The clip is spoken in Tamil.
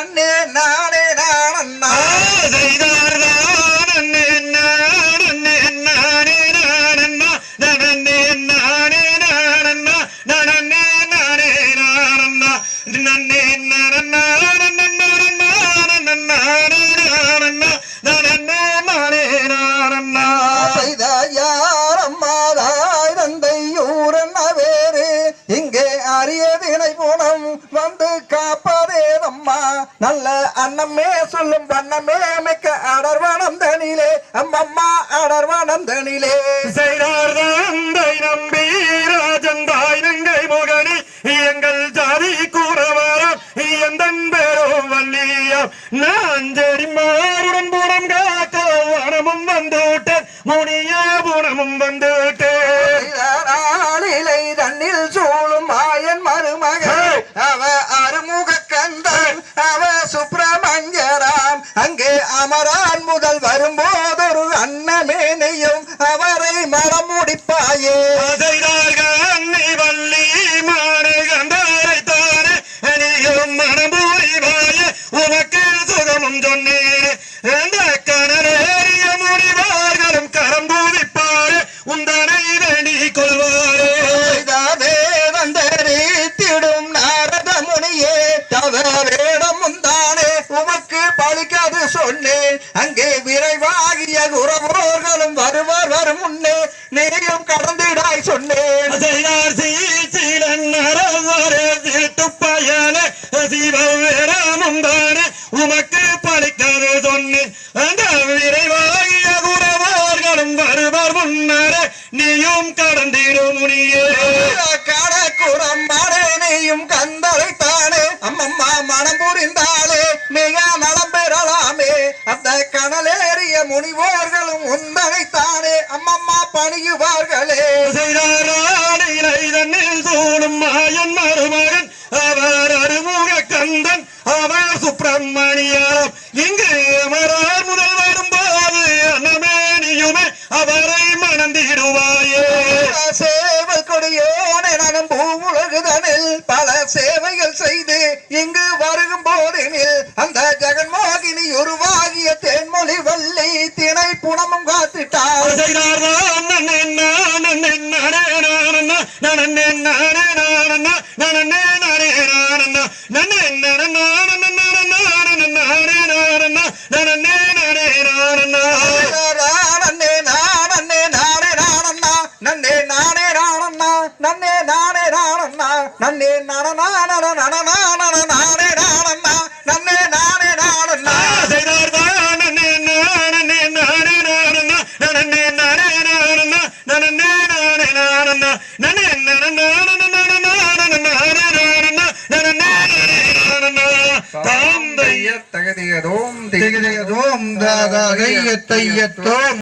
நன்னே நல்ல அன்னமே சொல்லும் வண்ணமே மிக்க அடர்வனம் தனிலே அம்மம்மா அடர்வனம் தனிலே நம்பி ராஜந்தாய் நங்கை முகனி. எங்கள் ஜாதி கூறவாராம் எந்தன் பேரும் வள்ளியம். நான் ஜெரிமாருடன் புறம் காக்க வனமும் வந்துவிட்டேன் முனிய அமரான் முதல் வரும்போதொரு அன்னமேனையும் அவரை மரம் முடிப்பாயே சொன்னேன் அங்கே விரைவாகிய குறவோர்களும் வருவார் வரும் முன்னே. நீயும் கடந்திடாய் சொன்னேன். தானே உமக்கு பழிக்காது சொன்னேன் அந்த விரைவாகிய குறவார்களும் வருவர் முன்னரே நீயும் கடந்திடும் முனியே. கடக்குறம் மரேனையும் கந்தரை தானே அம்மம்மா மனம் புரிந்தாலே மிக முனிவோர்களும் உந்தனை தானே அம்மம்மா பணியுவார்களே. தன்னில் சூழும் மாயன் மருமகன். அவர் அருமுக கந்தன் அவர் சுப்பிரமணியம். இங்கு அமரார் முதல் வரும்போது அன்னமேனியுமே அவரை மணந்திடுவாயே. சேவல் கொடியோனே நானும் பூவுலகுதனில். பல சேவைகள் செய்து இங்கு வருகும் போதெனில் அந்த ஜெகன்மோகினி உருவாகிய தேன்மொழி நன்னே நானே நானண்ணா நன்னே நானே நானண்ணா நன்னே நான நான நான நான தாந்தைய தகதியதோம் திகதியதோம் தாதாதைய தையத்தோம்.